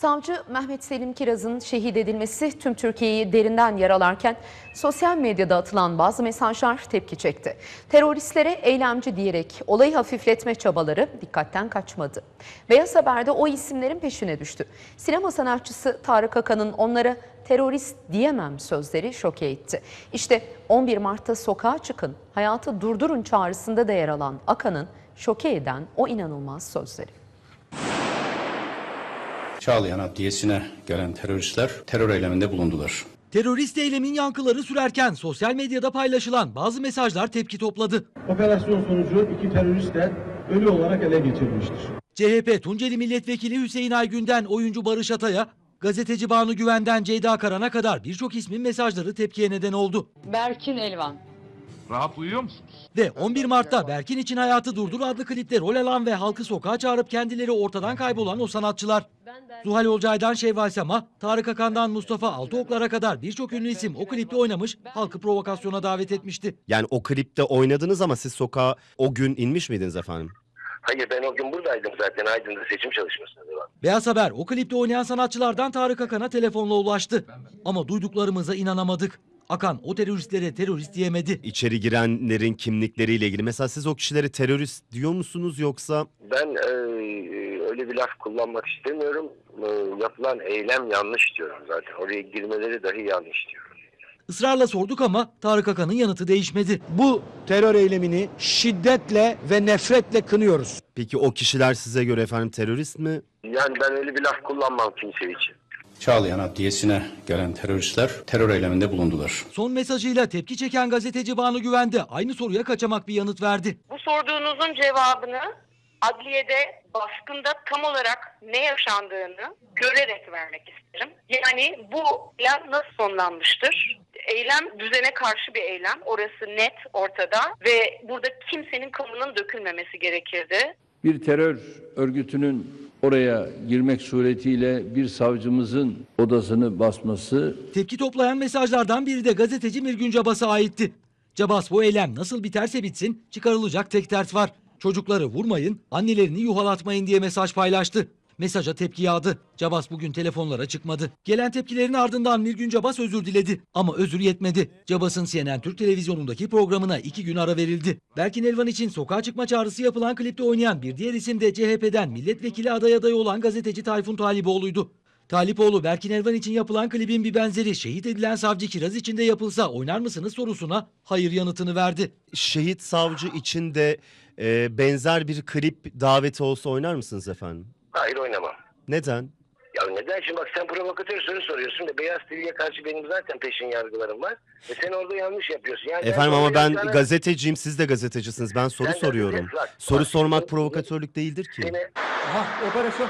Savcı Mehmet Selim Kiraz'ın şehit edilmesi tüm Türkiye'yi derinden yaralarken sosyal medyada atılan bazı mesajlar tepki çekti. Teröristlere eylemci diyerek olayı hafifletme çabaları dikkatten kaçmadı. Beyaz Haber'de o isimlerin peşine düştü. Sinema sanatçısı Tarık Akan'ın onlara terörist diyemem sözleri şoke etti. İşte 11 Mart'ta sokağa çıkın, hayatı durdurun çağrısında da yer alan Akan'ın şoke eden o inanılmaz sözleri. Çağlayan Adliyesi'ne gelen teröristler terör eyleminde bulundular. Terörist eylemin yankıları sürerken sosyal medyada paylaşılan bazı mesajlar tepki topladı. Operasyon sonucu iki terörist de ölü olarak ele geçirilmiştir. CHP Tunceli Milletvekili Hüseyin Aygün'den oyuncu Barış Atay'a, gazeteci Banu Güven'den Ceyda Karan'a kadar birçok ismin mesajları tepkiye neden oldu. Berkin Elvan. Rahat uyuyor musunuz? Ve 11 Mart'ta Berkin için Hayatı Durdur adlı klipte rol alan ve halkı sokağa çağırıp kendileri ortadan kaybolan o sanatçılar. Zuhal Olcay'dan Şevval Sema, Tarık Akan'dan Mustafa Altıoklar'a kadar birçok ünlü isim o klipte oynamış, halkı provokasyona davet etmişti. Yani o klipte oynadınız ama siz sokağa o gün inmiş miydiniz efendim? Hayır ben o gün buradaydım zaten Aydın'da seçim çalışmasında devam. Beyaz Haber o klipte oynayan sanatçılardan Tarık Akan'a telefonla ulaştı. Ama duyduklarımıza inanamadık. Akan o teröristlere terörist diyemedi. İçeri girenlerin kimlikleriyle ilgili. Mesela siz o kişilere terörist diyor musunuz yoksa Ben e, öyle bir laf kullanmak istemiyorum. E, yapılan eylem yanlış diyorum zaten. Oraya girmeleri dahi yanlış diyorum. Israrla sorduk ama Tarık Akan'ın yanıtı değişmedi. Bu terör eylemini şiddetle ve nefretle kınıyoruz. peki o kişiler size göre efendim terörist mi? Yani ben öyle bir laf kullanmam kimse için. Çağlayan Adliyesi'ne gelen teröristler terör eyleminde bulundular. Son mesajıyla tepki çeken gazeteci Banu Güven de aynı soruya kaçamak bir yanıt verdi. Bu sorduğunuzun cevabını adliyede baskında tam olarak ne yaşandığını görerek vermek isterim. Yani bu eylem nasıl sonlanmıştır? Eylem düzene karşı bir eylem. Orası net ortada ve burada kimsenin kanının dökülmemesi gerekirdi. bir terör örgütünün oraya girmek suretiyle bir savcımızın odasını basması Tepki toplayan mesajlardan biri de gazeteci Mirgün Cabas'a aitti. Cabas bu eylem nasıl biterse bitsin çıkarılacak tek dert var. Çocukları vurmayın, annelerini yuhalatmayın diye mesaj paylaştı. Mesaja tepki yağdı. Cabas bugün telefonlara çıkmadı. Gelen tepkilerin ardından Mirgün Cabas özür diledi. Ama özür yetmedi. Cabas'ın CNN Türk televizyonundaki programına iki gün ara verildi. Berkin Elvan için sokağa çıkma çağrısı yapılan klipte oynayan bir diğer isim de CHP'den milletvekili aday adayı olan gazeteci Tayfun Taliboğlu'ydu. Talipoğlu Berkin Elvan için yapılan klibin bir benzeri şehit edilen savcı Kiraz için de yapılsa oynar mısınız sorusuna hayır yanıtını verdi. Şehit savcı için de e, benzer bir klip daveti olsa oynar mısınız efendim? Hayır oynamam. Neden? Ya neden şimdi bak sen provokatör soru soruyorsun da Beyaz TV'ye karşı benim zaten peşin yargılarım var. Ve sen orada yanlış yapıyorsun. Yani Efendim ama ben sana- gazeteciyim siz de gazetecisiniz. Ben soru Sen soruyorum. Bak, Soru bak, sormak bak, provokatörlük değildir ki. Seni Aha operasyon.